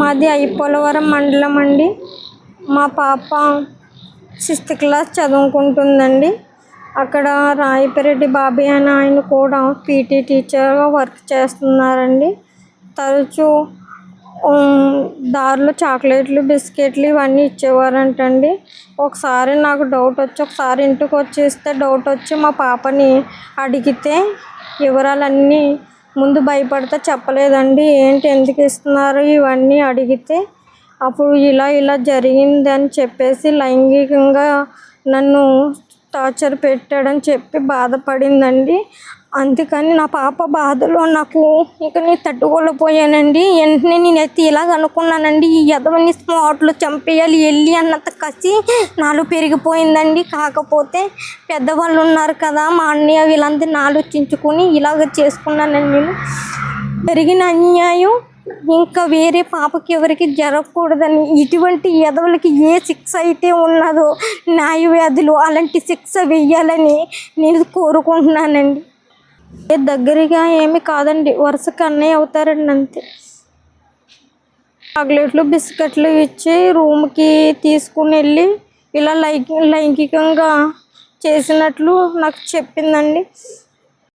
మాది ఐపోలవరం మండలం అండి. మా పాప సిక్స్త్ క్లాస్ చదువుకుంటుందండి. అక్కడ రాయపరెడ్డి బాబీ అని ఆయన కూడా పీటీ టీచర్గా వర్క్ చేస్తున్నారండి. తరచూ దారిలో చాక్లెట్లు బిస్కెట్లు ఇవన్నీ ఇచ్చేవారంటండి. ఒకసారి నాకు డౌట్ వచ్చి ఒకసారి ఇంటికి వచ్చేస్తే డౌట్ వచ్చి మా పాపని అడిగితే వివరాలన్నీ ముందు భయపడితే చెప్పలేదండి ఏంటి ఎందుకు ఇస్తున్నారు ఇవన్నీ అడిగితే అప్పుడు ఇలా ఇలా జరిగింది అని చెప్పేసి లైంగికంగా నన్ను టార్చర్ పెట్టాడని చెప్పి బాధపడిందండి. అందుకని నా పాప బాధలో నాకు ఇక నేను తట్టుకోలేకపోయానండి వెంటనే నేనైతే ఇలాగ అనుకున్నానండి. ఈ యదవని స్మార్ట్లు చంపేయాలి వెళ్ళి అన్నంత కసి నాలో పెరిగిపోయిందండి. కాకపోతే పెద్దవాళ్ళు ఉన్నారు కదా మా అన్నయ్య వీళ్ళందరినీ ఆలోచించుకొని ఇలాగ చేసుకున్నానండి నేను. జరిగిన అన్యాయం ఇంకా వేరే పాపకి ఎవరికి జరగకూడదని ఇటువంటి ఎదవులకి ఏ శిక్ష అయితే ఉన్నదో న్యాయవ్యాధులు అలాంటి శిక్ష వెయ్యాలని నేను కోరుకుంటున్నానండి. దగ్గరగా ఏమి కాదండి వరుసకు అన్నయ్య అవుతారండి అంతే. చాక్లెట్లు బిస్కెట్లు ఇచ్చి రూమ్కి తీసుకుని వెళ్ళి ఇలా లైంగికంగా చేసినట్లు నాకు చెప్పిందండి.